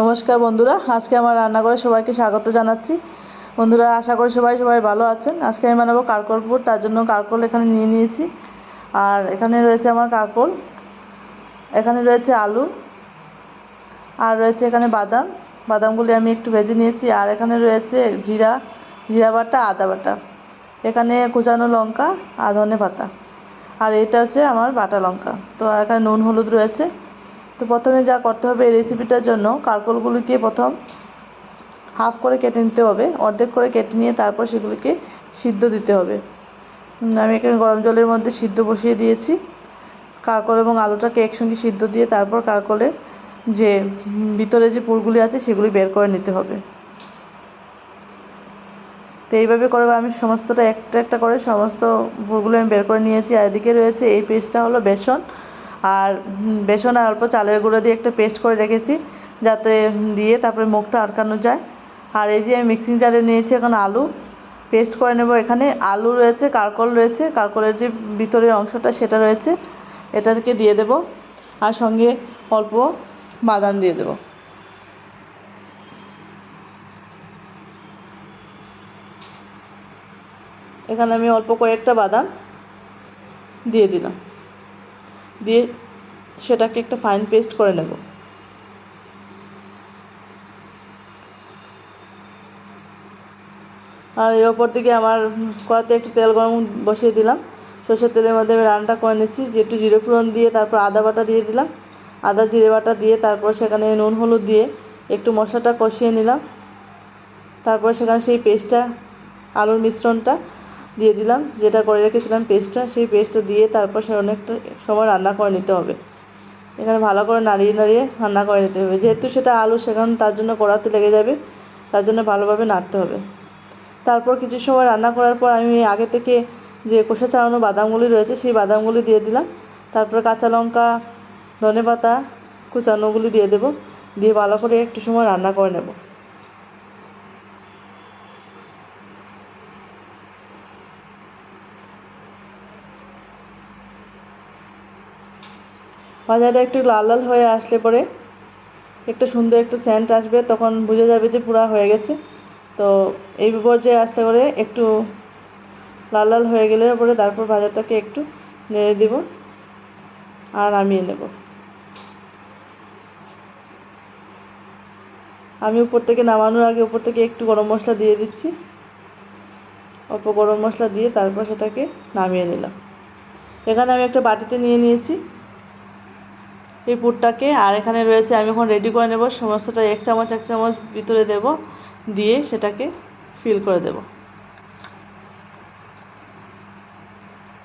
নমস্কার বন্ধুরা, আজকে আমার রান্নাঘরে সবাইকে স্বাগত জানাচ্ছি। বন্ধুরা, আশা করি সবাই সবাই ভালো আছেন। আজকে আমি বানাবো কারকলপুর তার জন্য কারকল এখানে নিয়ে নিয়েছি। আর এখানে রয়েছে আমার কারকল, এখানে রয়েছে আলু, আর রয়েছে এখানে বাদাম। বাদামগুলি আমি একটু ভেজে নিয়েছি, আর এখানে রয়েছে জিরা জিরা বাটা, আদা বাটা। এখানে কুচানো লঙ্কা, আর ধনে পাতা। আর এটা হচ্ছে আমার বাটা লঙ্কা। তো আর এখানে নুন, হলুদ রয়েছে। তো প্রথমে যা করতে হবে এই রেসিপিটার জন্য কারকলগুলিকে প্রথম হাফ করে কেটে নিতে হবে। অর্ধেক করে কেটে নিয়ে তারপর সেগুলিকে সিদ্ধ দিতে হবে। আমি এখানে গরম জলের মধ্যে সিদ্ধ বসিয়ে দিয়েছি। কারকল এবং আলুটাকে একসঙ্গে সিদ্ধ দিয়ে তারপর কারকলের যে ভিতরে যে পুরগুলি আছে সেগুলি বের করে নিতে হবে। তো এইভাবে করে আমি সমস্তটা একটা একটা করে সমস্ত পুরগুলো আমি বের করে নিয়েছি। আর এদিকে রয়েছে এই পেস্টটা হলো বেসন। আর বেসন আর অল্প চালের গুঁড়ো দিয়ে একটা পেস্ট করে রেখেছি, যাতে দিয়ে তারপরে মুখটা আটকানো যায়। আর এই যে আমি মিক্সিং জারে নিয়েছি এখন আলু, পেস্ট করে নেব এখানে। আলু রয়েছে, কারকল রয়েছে, কারকলের যে ভিতরের অংশটা সেটা রয়েছে, এটাকে দিয়ে দেব। আর সঙ্গে অল্প বাদাম দিয়ে দেবো। এখানে আমি অল্প কয়েকটা বাদাম দিয়ে দিলাম। দিয়ে সেটাকে একটা ফাইন পেস্ট করে নেব। আর এর ওপর দিকে আমার কড়াতে একটু তেল গরম বসিয়ে দিলাম। সর্ষের তেলের মধ্যে আমি রান্নাটা করে নিচ্ছি, যে একটু জিরে ফোড়ন দিয়ে তারপর আদা বাটা দিয়ে দিলাম। আদা, জিরে বাটা দিয়ে তারপর সেখানে নুন, হলুদ দিয়ে একটু মশলাটা কষিয়ে নিলাম। তারপর সেখানে সেই পেস্টটা আলুর মিশ্রণটা দিয়ে দিলাম, যেটা করে রেখেছিলাম পেস্টটা সেই পেস্টটা দিয়ে তারপর সে অনেকটা সময় রান্না করে নিতে হবে। এখানে ভালো করে নাড়িয়ে নাড়িয়ে রান্না করে নিতে হবে। যেহেতু সেটা আলু সেখানে তার জন্য কড়াতে লেগে যাবে, তার জন্য ভালোভাবে নাড়তে হবে। তারপর কিছু সময় রান্না করার পর আমি আগে থেকে যে কষা চালানো বাদামগুলি রয়েছে, সেই বাদামগুলি দিয়ে দিলাম। তারপর কাঁচা লঙ্কা ধনে পাতা কুচানোগুলি দিয়ে দেবো। দিয়ে ভালো করে একটু সময় রান্না করে নেব। ভাজাটা একটু লাল লাল হয়ে আসলে পরে একটা সুন্দর একটা সেন্ট আসবে, তখন বোঝা যাবে যে পুরা হয়ে গেছে। তো এই পর্যায়ে আসতে করে একটু লাল লাল হয়ে গেলে পরে তারপর ভাজাটাকে একটু নেড়ে দিব আর নামিয়ে নেব। আমি উপর থেকে নামানোর আগে উপর থেকে একটু গরম মশলা দিয়ে দিচ্ছি। অল্প গরম মশলা দিয়ে তারপর সেটাকে নামিয়ে নিলাম। এখানে আমি একটা বাটিতে নিয়ে নিয়েছি। এই পুরটাকে। আর এখানে রয়েছে, আমি এখন রেডি করে নেব। সমস্তটা এক চামচ এক চামচ ভিতরে দেব। দিয়ে সেটাকে ফিল করে দেব।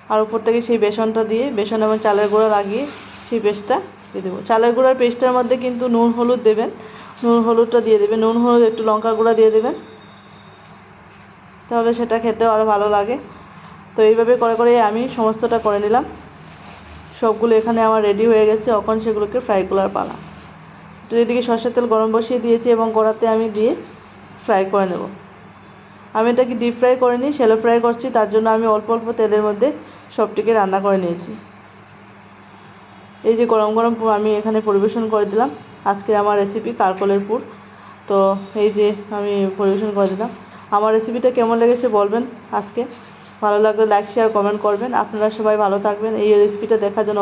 আর উপর থেকে সেই বেসনটা দিয়ে, বেসন এবং চালের গুঁড়ো লাগিয়ে সেই পেস্টটা দিয়ে দেবো। চালের গুঁড়ার পেস্টের মধ্যে কিন্তু নুন, হলুদ দেবেন। নুন, হলুদটা দিয়ে দেবেন। নুন, হলুদ, একটু লঙ্কা গুঁড়া দিয়ে দেবেন। তাহলে সেটা খেতে আরও ভালো লাগে। তো এইভাবে করে করে আমি সমস্তটা করে নিলাম। সবগুলো এখানে আমার রেডি হয়ে গেছে। এখন সেগুলোকে ফ্রাই করার পালা। তো এদিকে সর্ষের তেল গরম বসিয়ে দিয়েছি এবং কড়াতে আমি দিয়ে ফ্রাই করে নেব। আমি এটাকে ডিপ ফ্রাই করে নিই শ্যালো ফ্রাই করছি, তার জন্য আমি অল্প অল্প তেলের মধ্যে সবটিকে রান্না করে নিয়েছি। এই যে গরম গরম আমি এখানে পরিবেশন করে দিলাম। আজকে আমার রেসিপি কারকলের পুর। তো এই যে আমি পরিবেশন করে দিলাম। আমার রেসিপিটা কেমন লেগেছে বলবেন আজকে? ভালো লাগলে লাইক শেয়ার কমেন্ট করবেন। আপনারা সবাই ভালো থাকবেন। এই রেসিপিটা দেখার জন্য